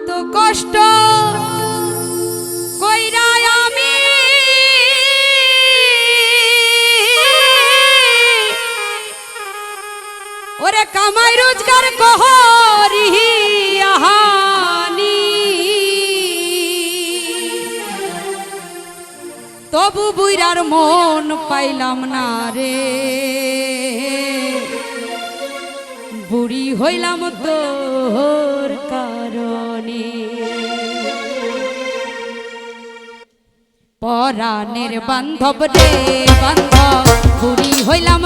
কত কষ্ট কইরা আমি। ওরে কামাই রোজগার কহরি আহানি। তবু বুইরার মন পাইলাম না রে। বুড়ি হইলাম তোর কারণে। পরাণের বান্ধব রে বান্ধব বুড়ি হইলাম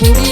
Thank you.